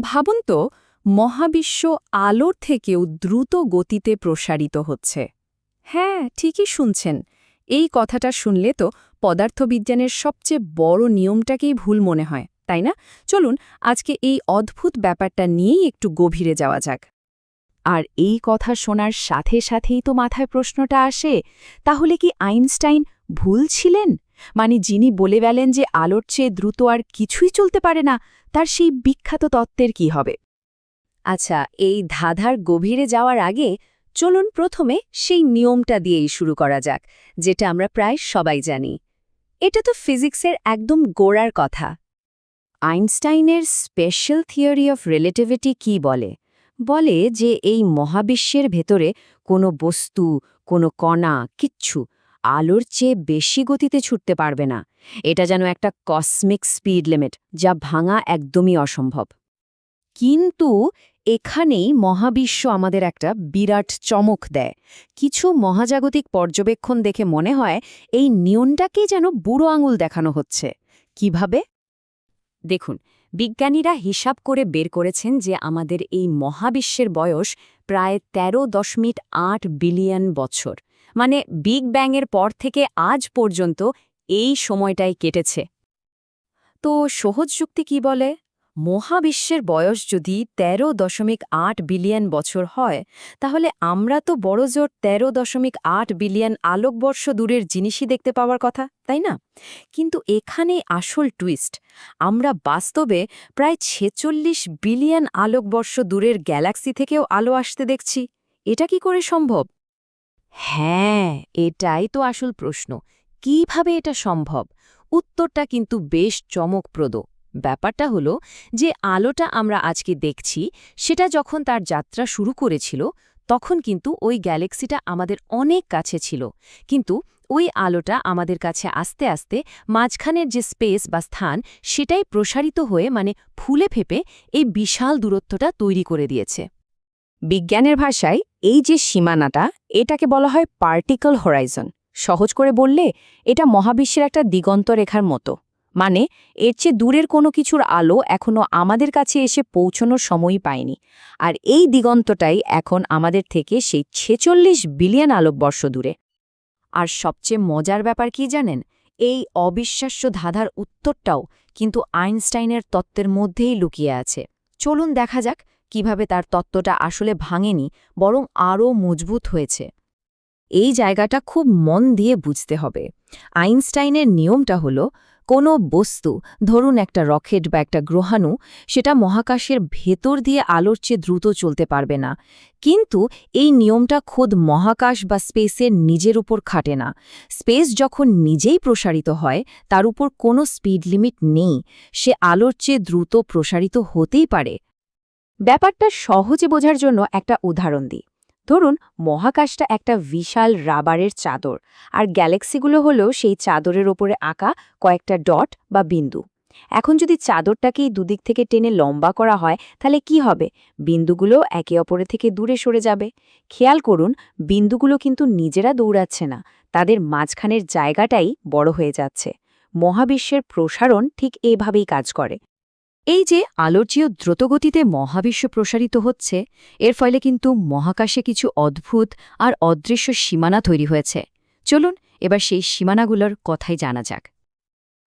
ভাবুন তো, মহাবিশ্ব আলোর থেকেও দ্রুত গতিতে প্রসারিত হচ্ছে। হ্যাঁ ঠিকই শুনছেন। এই কথাটা শুনলে তো পদার্থবিজ্ঞানের সবচেয়ে বড় নিয়মটাকেই ভুল মনে হয়, তাই না? চলুন, আজকে এই অদ্ভুত ব্যাপারটা নিয়েই একটু গভীরে যাওয়া যাক। আর এই কথা শোনার সাথে সাথেই তো মাথায় প্রশ্নটা আসে, তাহলে কি আইনস্টাইন ভুল ছিলেন? মানে যিনি বলে গেলেন যে আলোর চেয়ে দ্রুত আর কিছুই চলতে পারে না, তার সেই বিখ্যাত তত্ত্বের কি হবে? আচ্ছা এই ধাঁধার গভীরে যাওয়ার আগে চলুন প্রথমে সেই নিয়মটা দিয়েই শুরু করা যাক, যেটা আমরা প্রায় সবাই জানি। এটা তো ফিজিক্সের একদম গোড়ার কথা। আইনস্টাইনের স্পেশাল থিওরি অফ রিলেটিভিটি কি বলে? বলে যে এই মহাবিশ্বের ভেতরে কোনো বস্তু, কোনো কণা, কিচ্ছু আলোর চেয়ে বেশি গতিতে ছুটতে পারবে না। এটা যেন একটা কসমিক স্পিড লিমিট যা ভাঙা একদমই অসম্ভব। কিন্তু এখানেই মহাবিশ্ব আমাদের একটা বিরাট চমক দেয়। কিছু মহাজাগতিক পর্যবেক্ষণ দেখে মনে হয় এই নিয়নটাকেই যেন বুড়ো আঙুল দেখানো হচ্ছে। কীভাবে? দেখুন, বিজ্ঞানীরা হিসাব করে বের করেছেন যে আমাদের এই মহাবিশ্বের বয়স প্রায় ১৩ দশমিক আট বিলিয়ন বছর। মানে বিগ ব্যাংয়ের পর থেকে আজ পর্যন্ত এই সময়টাই কেটেছে। তো সহজ যুক্তি কি বলে? মহাবিশ্বের বয়স যদি ১৩ দশমিক আট বিলিয়ন বছর হয়, তাহলে আমরা তো বড়জোর ১৩ দশমিক আট বিলিয়ন আলোকবর্ষ দূরের জিনিসই দেখতে পাওয়ার কথা, তাই না? কিন্তু এখানে আসল টুইস্ট আমরা বাস্তবে প্রায় ছেচল্লিশ বিলিয়ন আলোকবর্ষ দূরের গ্যালাক্সি থেকেও আলো আসতে দেখছি। এটা কি করে সম্ভব? হ্যাঁ এটাই তো আসল প্রশ্ন। কীভাবে এটা সম্ভব? উত্তরটা কিন্তু বেশ চমকপ্রদ। ব্যাপারটা হলো যে আলোটা আমরা আজকে দেখছি, সেটা যখন তার যাত্রা শুরু করেছিল, তখন কিন্তু ওই গ্যালাক্সিটা আমাদের অনেক কাছে ছিল। কিন্তু ওই আলোটা আমাদের কাছে আস্তে আস্তে মাঝখানের যে স্পেস বা স্থান, সেটাই প্রসারিত হয়ে মানে ফুলে ফেপে, এই বিশাল দূরত্বটা তৈরি করে দিয়েছে। বিজ্ঞানের ভাষায় এই যে সীমানাটা, এটাকে বলা হয় পার্টিকল হরাইজন সহজ করে বললে, এটা মহাবিশ্বের একটা দিগন্ত রেখার মতো। মানে এর চেয়ে দূরের কোনো কিছুর আলো এখনও আমাদের কাছে এসে পৌঁছনোর সময়ই পায়নি। আর এই দিগন্তটাই এখন আমাদের থেকে সেই ছেচল্লিশ বিলিয়ন আলোকবর্ষ দূরে। আর সবচেয়ে মজার ব্যাপার কি জানেন? এই অবিশ্বাস্য ধাঁধার উত্তরটাও কিন্তু আইনস্টাইনের তত্ত্বের মধ্যেই লুকিয়ে আছে। চলুন দেখা যাক কীভাবে তার তত্ত্বটা আসলে ভাঙেনি, বরং আরও মজবুত হয়েছে। এই জায়গাটা খুব মন দিয়ে বুঝতে হবে। আইনস্টাইনের নিয়মটা হলো, কোনো বস্তু, ধরুন একটা রকেট বা একটা গ্রহাণু, সেটা মহাকাশের ভেতর দিয়ে আলোর চেয়ে দ্রুত চলতে পারবে না। কিন্তু এই নিয়মটা খোদ মহাকাশ বা স্পেসের নিজের উপর খাটে না। স্পেস যখন নিজেই প্রসারিত হয়, তার উপর কোনো স্পিড লিমিট নেই। সে আলোর চেয়ে দ্রুত প্রসারিত হতেই পারে। ব্যাপারটা সহজে বোঝার জন্য একটা উদাহরণ দিই। ধরুন, মহাকাশটা একটা বিশাল রাবারের চাদর, আর গ্যালাক্সিগুলো হলো সেই চাদরের ওপরে আঁকা কয়েকটা ডট বা বিন্দু। এখন যদি চাদরটাকেই দুদিক থেকে টেনে লম্বা করা হয়, তাহলে কি হবে? বিন্দুগুলো একে অপরে থেকে দূরে সরে যাবে। খেয়াল করুন, বিন্দুগুলো কিন্তু নিজেরা দৌড়াচ্ছে না, তাদের মাঝখানের জায়গাটাই বড় হয়ে যাচ্ছে। মহাবিশ্বের প্রসারণ ঠিক এভাবেই কাজ করে। এই যে আলোচীয় দ্রুতগতিতে মহাবিশ্ব প্রসারিত হচ্ছে, এর ফলে কিন্তু মহাকাশে কিছু অদ্ভুত আর অদৃশ্য সীমানা তৈরি হয়েছে। চলুন এবার সেই সীমানাগুলোর কথাই জানা যাক।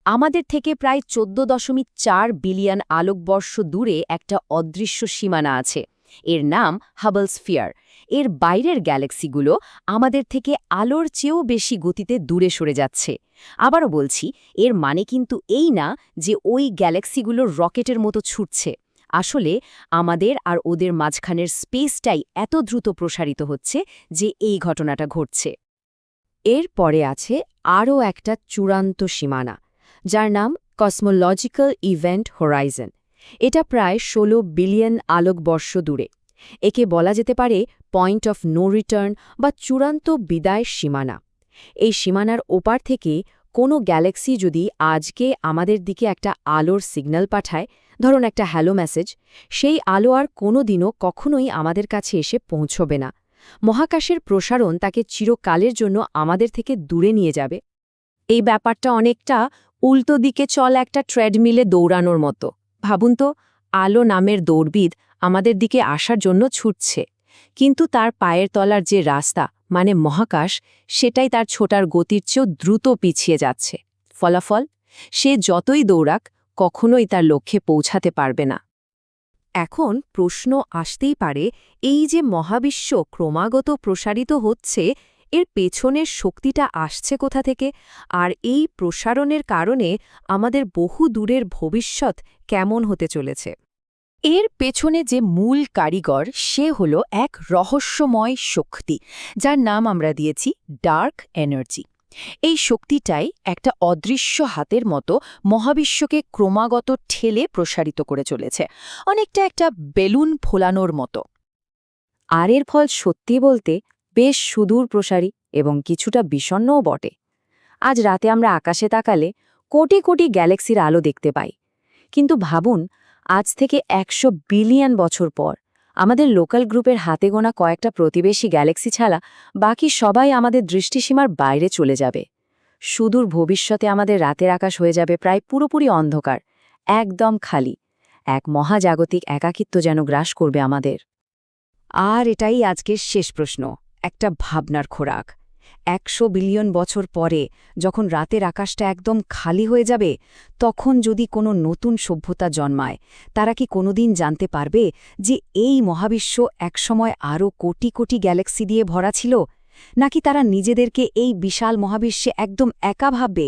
আমাদের থেকে প্রায় চোদ্দ দশমিক চার বিলিয়ন আলোকবর্ষ দূরে একটা অদৃশ্য সীমানা আছে। এর নাম হাবল স্ফিয়ার এর বাইরের গ্যালাক্সিগুলো আমাদের থেকে আলোর চেয়েও বেশি গতিতে দূরে সরে যাচ্ছে। আবারও বলছি, এর মানে কিন্তু এই না যে ওই গ্যালাক্সিগুলো রকেটের মতো ছুটছে। আসলে আমাদের আর ওদের মাঝখানের স্পেসটাই এত দ্রুত প্রসারিত হচ্ছে যে এই ঘটনাটা ঘটছে। এর পরে আছে আরও একটা চূড়ান্ত সীমানা, যার নাম কসমোলজিক্যাল ইভেন্ট হোরাইজন এটা প্রায় ১৬ বিলিয়ন আলোকবর্ষ দূরে। একে বলা যেতে পারে পয়েন্ট অফ নো রিটার্ন বা চূড়ান্ত বিদায় সীমানা। এই সীমানার ওপার থেকে কোনো গ্যালাক্সি যদি আজকে আমাদের দিকে একটা আলোর সিগন্যাল পাঠায়, ধরুন একটা হ্যালো মেসেজ সেই আলো আর কোনো দিনও কখনোই আমাদের কাছে এসে পৌঁছবে না। মহাকাশের প্রসারণ তাকে চিরকালের জন্য আমাদের থেকে দূরে নিয়ে যাবে। এই ব্যাপারটা অনেকটা উল্টো দিকে চল একটা ট্রেডমিলে দৌড়ানোর মতো। ভাবুন তো, আলো নামের দৌড়বিদ আমাদের দিকে আসার জন্য ছুটছে। কিন্তু তার পায়ের তলার যে রাস্তা মানে মহাকাশ, সেটাই তার ছোটার গতির চেয়েও দ্রুত পিছিয়ে যাচ্ছে। ফলাফল? সে যতই দৌড়াক, কখনোই তার লক্ষ্যে পৌঁছাতে পারবে না। এখন প্রশ্ন আসতেই পারে, এই যে মহাবিশ্ব ক্রমাগত প্রসারিত হচ্ছে এর পেছনের শক্তিটা আসছে কোথা থেকে? আর এই প্রসারণের কারণে আমাদের বহু দূরের ভবিষ্যৎ কেমন হতে চলেছে? এর পেছনে যে মূল কারিগর, সে হল এক রহস্যময় শক্তি, যার নাম আমরা দিয়েছি ডার্ক এনার্জি। এই শক্তিটাই একটা অদৃশ্য হাতের মতো মহাবিশ্বকে ক্রমাগত ঠেলে প্রসারিত করে চলেছে, অনেকটা একটা বেলুন ফোলানোর মতো। আর এর ফল সত্যি বলতে বেশ সুদূর প্রসারী এবং কিছুটা বিষণ্নও বটে। আজ রাতে আমরা আকাশে তাকালে কোটি কোটি গ্যালাক্সির আলো দেখতে পাই। কিন্তু ভাবুন, আজ থেকে একশো বিলিয়ন বছর পর আমাদের লোকাল গ্রুপের হাতে গোনা কয়েকটা প্রতিবেশী গ্যালাক্সি ছাড়া বাকি সবাই আমাদের দৃষ্টিসীমার বাইরে চলে যাবে। সুদূর ভবিষ্যতে আমাদের রাতের আকাশ হয়ে যাবে প্রায় পুরোপুরি অন্ধকার, একদম খালি। এক মহাজাগতিক একাকিত্ব যেন গ্রাস করবে আমাদের। আর এটাই আজকের শেষ প্রশ্ন। একটা ভাবনার খোরাক। একশো বিলিয়ন বছর পরে যখন রাতের আকাশটা একদম খালি হয়ে যাবে, তখন যদি কোনো নতুন সভ্যতা জন্মায়, তারা কি কোনোদিন জানতে পারবে যে এই মহাবিশ্ব একসময় আরও কোটি কোটি গ্যালাক্সি দিয়ে ভরা ছিল? নাকি তারা নিজেদেরকে এই বিশাল মহাবিশ্বে একদম একা ভাববে?